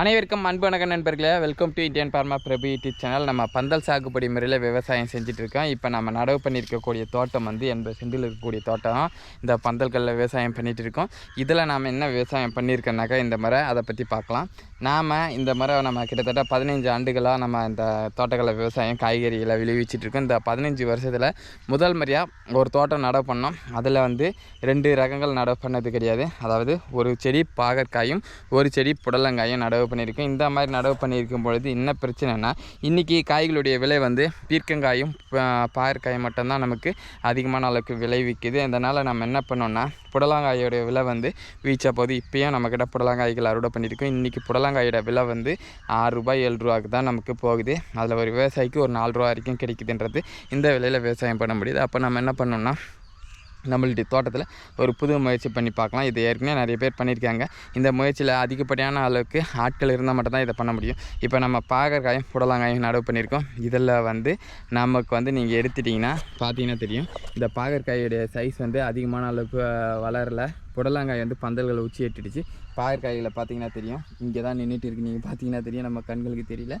அனைவருக்கும் அன்பு வணக்கம் நண்பர்களே. Welcome to Indian farmer Prabhu YouTube channel நம்ம பந்தல் சாகுபடி முறையில் விவசாயம் செஞ்சுட்ருக்கோம் இப்போ நம்ம நடவு பண்ணியிருக்கக்கூடிய தோட்டம் வந்து எண்பது சென்டில் இருக்கக்கூடிய தோட்டம் இந்த பந்தல்களில் விவசாயம் பண்ணிகிட்டு இருக்கோம். இதில் நாம் என்ன விவசாயம் பண்ணியிருக்கோன்னாக்கா இந்த முறை அதை பற்றி பார்க்கலாம். நாம் இந்த முறை நம்ம கிட்டத்தட்ட பதினஞ்சு ஆண்டுகளாக நம்ம இந்த தோட்டக்கலை விவசாயம் காய்கறிகளை விளைவிச்சிட்ருக்கோம் இந்த பதினஞ்சு வருஷத்தில் முதல் முறையாக ஒரு தோட்டம் நடவு பண்ணோம். அதில் வந்து ரெண்டு ரகங்கள் நடவு பண்ணது கிடையாது. அதாவது ஒரு செடி பாகற்காயும் ஒரு செடி புடலங்காயும் நடவு பண்ணியிருக்கோம் இந்த மாதிரி நடவு பண்ணியிருக்கும் பொழுது என்ன பிரச்சனைனா இன்றைக்கி காய்களுடைய விலை வந்து பீர்க்கங்காயும் பாயற்காயும் மட்டும்தான் நமக்கு அதிகமான அளவுக்கு விளைவிக்குது. அதனால் நம்ம என்ன பண்ணோன்னா புடலங்காயோடைய விலை வந்து வீச்ச போது இப்போயும் நம்மக்கிட்ட புடலங்காய்கள் அறுவடை பண்ணியிருக்கோம். இன்றைக்கி புடலங்காயோட விலை வந்து ஆறு ரூபாய் ஏழு ரூபாய்க்கு தான் நமக்கு போகுது. அதில் ஒரு விவசாயிக்கு ஒரு நாலு ரூபா வரைக்கும் கிடைக்குதுன்றது இந்த விலையில் விவசாயம் பண்ண முடியுது. அப்போ நம்ம என்ன பண்ணோம்னா நம்மளுடைய தோட்டத்தில் ஒரு புது முயற்சி பண்ணி பார்க்கலாம். இது ஏற்கனவே நிறைய பேர் பண்ணியிருக்காங்க. இந்த முயற்சியில் அதிகப்படியான அளவுக்கு ஆட்கள் இருந்தால் மட்டும்தான் இதை பண்ண முடியும். இப்போ நம்ம பாகற்காயும் புடலங்காயும் நடவு பண்ணியிருக்கோம். இதில் வந்து நமக்கு வந்து நீங்கள் எடுத்துட்டிங்கன்னா பார்த்தீங்கன்னா தெரியும். இந்த பாகற்காயுடைய சைஸ் வந்து அதிகமான அளவுக்கு வளரலை. புடலங்காய் வந்து பந்தல்களை உச்சி எட்டுடுச்சு பாகற்காய்களை பார்த்தீங்கன்னா தெரியும். இங்கே தான் நின்றுட்டு இருக்கு. நீங்கள் பார்த்தீங்கன்னா தெரியும். நம்ம கண்களுக்கு தெரியல.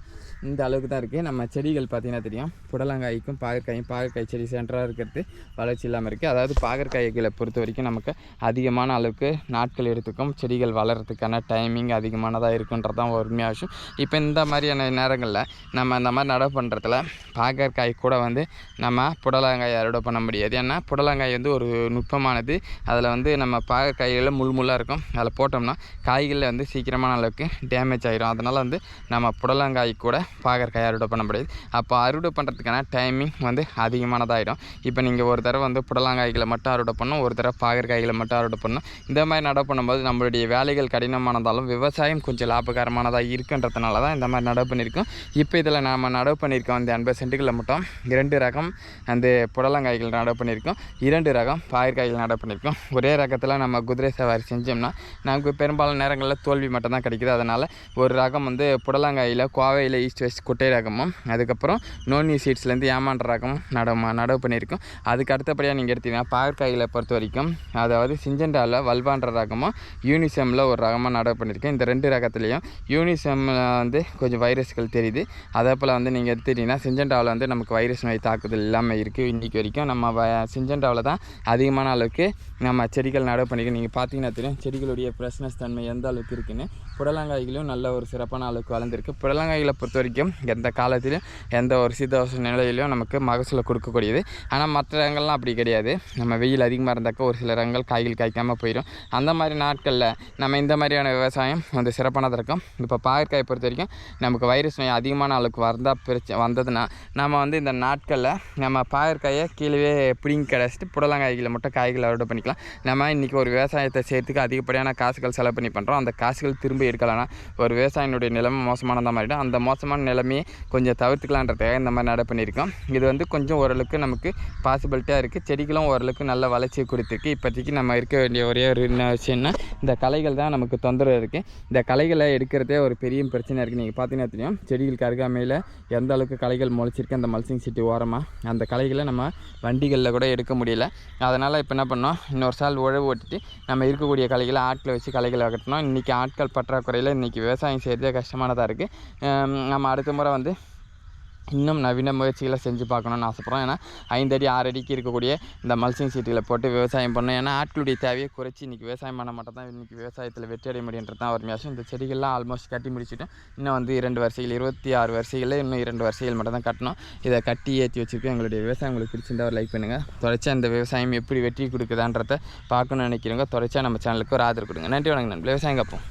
இந்த அளவுக்கு தான் இருக்குது நம்ம செடிகள் பார்த்தீங்கன்னா தெரியும். புடலங்காய்க்கும் பாகற்காயும் பாகற்காய் செடி சென்டராக இருக்கிறது. வளர்ச்சி இல்லாமல் இருக்குது அதாவது பாகற்காய்களை பொறுத்த வரைக்கும் நமக்கு அதிகமான அளவுக்கு நாட்கள் எடுத்துக்கும். செடிகள் வளர்கிறதுக்கான டைமிங் அதிகமானதாக இருக்குன்றது தான் உண்மையாக விஷயம். இப்போ இந்த மாதிரியான நேரங்களில் நம்ம இந்த மாதிரி நடவு பண்ணுறதுல பாகற்காய் கூட வந்து நம்ம புடலங்காய் அறுவடை பண்ண முடியாது. ஏன்னா புடலங்காய் வந்து ஒரு நுட்பமானது. அதில் வந்து நம்ம பா பாகற்காய்களில் முள் முள்ளாக இருக்கும். அதில் போட்டோம்னா காய்களில் வந்து சீக்கிரமான அளவுக்கு டேமேஜ் ஆகிடும் அதனால் வந்து நம்ம புடலங்காய் கூட பாகற்காய் அறுவடை பண்ண முடியாது. அப்போ அறுவடை பண்ணுறதுக்கான டைமிங் வந்து அதிகமானதாகிடும் இப்போ நீங்கள் ஒரு தடவை வந்து புடலங்காய்களை மட்டும் அறுவடை பண்ணணும் ஒரு தடவை பாகற்காய்களை மட்டும் அறுவடை பண்ணணும். இந்த மாதிரி நடவு பண்ணும்போது நம்மளுடைய வேலைகள் கடினமானதாலும் விவசாயம் கொஞ்சம் லாபகரமானதாக இருக்குன்றதுனால தான் இந்த மாதிரி நடவு பண்ணியிருக்கோம். இப்போ இதில் நாம் நடவு பண்ணியிருக்கோம் அந்த எண்பது சென்ட்டுகளில் மட்டும் இரண்டு ரகம் அந்த புடலங்காய்கள் நடவு பண்ணியிருக்கோம். இரண்டு ரகம் பாகற்காய்கள் நடவு பண்ணியிருக்கோம். ஒரே ரகத்தில் நம்ம நம்ம குதிரை சவாரி செஞ்சோம்னா நமக்கு பெரும்பாலான நேரங்களில் தோல்வி மட்டும்தான் கிடைக்குது. அதனால் ஒரு ரகம் வந்து புடலங்காயில் கோவையில் ஈஸ்ட் வெஸ்ட் குட்டை ரகமும் அதுக்கப்புறம் நோனி சீட்ஸ்லேருந்து ஏமாண்ட ரகமும் நடவு நடவு பண்ணியிருக்கோம். அதுக்கு அடுத்தபடியாக நீங்கள் எடுத்தீங்கன்னா பாகற்காயில் பொறுத்த வரைக்கும் அதாவது சிஞ்சண்டாவில் வல்வான்ற ரகமும் யூனிசெம்மில் ஒரு ரகமாக நடவு பண்ணியிருக்கேன். இந்த ரெண்டு ரகத்துலேயும் யூனிசெம்மில் வந்து கொஞ்சம் வைரஸ்கள் தெரியுது. அதே போல் வந்து நீங்கள் எடுத்துட்டிங்கன்னா சிஞ்சண்டாவில் வந்து நமக்கு வைரஸ் நோய் தாக்குதல் இல்லாமல் இருக்குது இன்றைக்கி வரைக்கும் நம்ம சிஞ்சண்டாவில் தான் அதிகமான அளவுக்கு நம்ம செடிகள் நடவு பண்ணிக்க நீங்கள் பார்த்தீங்கன்னா தெரியும் செடிகளுடைய ஃப்ரெஷ்னஸ் தன்மை எந்த அளவுக்கு இருக்குன்னு. புடலங்காய்களும் நல்ல ஒரு சிறப்பான அளவுக்கு வளர்ந்துருக்கு. புடலங்காய்களை பொறுத்த வரைக்கும் எந்த காலத்திலும் எந்த ஒரு சீதோஷ நிலையிலையும் நமக்கு மகசூலை கொடுக்கக்கூடியது. ஆனால் மற்ற ரங்கள்லாம் அப்படி கிடையாது. நம்ம வெயில் அதிகமாக இருந்தாக்க ஒரு சில ரங்கள் காய்கள் காய்க்காமல் போயிடும். அந்த மாதிரி நாட்களில் நம்ம இந்த மாதிரியான விவசாயம் வந்து சிறப்பானதாக இருக்கும். இப்போ பாகற்காய் பொறுத்த வரைக்கும் நமக்கு வைரஸ் நோய் அதிகமான அளவுக்கு வந்தால் பிரச்சனை வந்ததுன்னா நம்ம வந்து இந்த நாட்களில் நம்ம பாகற்காயை கீழே பிடிங்கி கிடச்சிட்டு புடலங்காய்களை மட்டும் காய்களை அறுவடை பண்ணிக்கலாம். நம்ம இன்றைக்கி ஒரு விவசாயத்தை செய்கிறதுக்கு அதிகப்படியான காசுகள் செலவு பண்ணி பண்ணுறோம் அந்த காசுகள் திரும்ப எடுக்கலாம்னா ஒரு விவசாயினுடைய நிலைமை மோசமானதாக மாறிடும். அந்த மோசமான நிலைமையை கொஞ்சம் தவிர்த்துக்கலான்றதுக்காக இந்த மாதிரி நட பண்ணியிருக்கோம். இது வந்து கொஞ்சம் ஓரளவுக்கு நமக்கு பாசிபிலிட்டியாக இருக்குது செடிகளும் ஓரளவுக்கு நல்ல வளர்ச்சியை கொடுத்துருக்கு. இப்போதைக்கு நம்ம இருக்க வேண்டிய ஒரே ஒரு என்ன? விஷயம்னா இந்த கலைகள் தான் நமக்கு தொந்தரவு இருக்குது இந்த கலைகளை எடுக்கிறதே ஒரு பெரிய பிரச்சனை இருக்குது நீங்கள் பார்த்தீங்கன்னா தெரியும். செடிகளுக்கு அருகாமையில் எந்த அளவுக்கு கலைகள் முளைச்சிருக்கு? அந்த மல்சிங் சிட்டி ஓரமாக அந்த கலைகளை நம்ம வண்டிகளில் கூட எடுக்க முடியல. அதனால் இப்போ என்ன பண்ணோம்? இன்னொரு சால் உழவு ஓட்டிட்டு நம்ம இருக்கக்கூடிய கலைகளை ஆட்களை வச்சு கலைகளை அகட்டணும் இன்றைக்கி ஆட்கள் பற்றாக்குறையில் இன்றைக்கி விவசாயம் செய்கிறதே கஷ்டமானதாக இருக்குது நம்ம அடுத்த முறை வந்து இன்னும் நவீன முயற்சிகளை செஞ்சு பார்க்கணுன்னு ஆசைப்பட்றோம். ஏன்னா ஐந்து அடி ஆறு அடிக்கு இருக்கக்கூடிய இந்த மல்சிங் சீட்டுகளை போட்டு விவசாயம் பண்ணணும். ஏன்னா ஆட்களுடைய தேவையை குறைச்சி இன்றைக்கி விவசாயம் பண்ண மட்டும். தான் இன்றைக்கி விவசாயத்தில் வெற்றி அடைய முடியுன்றது தான் ஒரு மேசம் இந்த செடிகள்லாம் ஆல்மோஸ்ட் கட்டி முடிச்சுட்டோம் இன்னும் வந்து இரண்டு வரிசைகள் இருபத்தி ஆறு வரிசைகளில் இன்னும் இரண்டு வரிசைகள் மட்டும் தான் கட்டணும். இதை கட்டி ஏற்றி வச்சுருக்கோம் எங்களுடைய விவசாயம் உங்களுக்கு பிடிச்சிருந்தா ஒரு லைக் பண்ணுங்கள் தொடர்ச்சியாக இந்த விவசாயம் எப்படி வெற்றி கொடுக்குதான்றத பார்க்கணும்னு நினைக்கிறவங்க தொடர்ச்சியாக நம்ம சேனலுக்கு ஒரு ஆதரவு கொடுங்க. நன்றி வணக்கம். நன்றி விவசாயம் கப்போம்.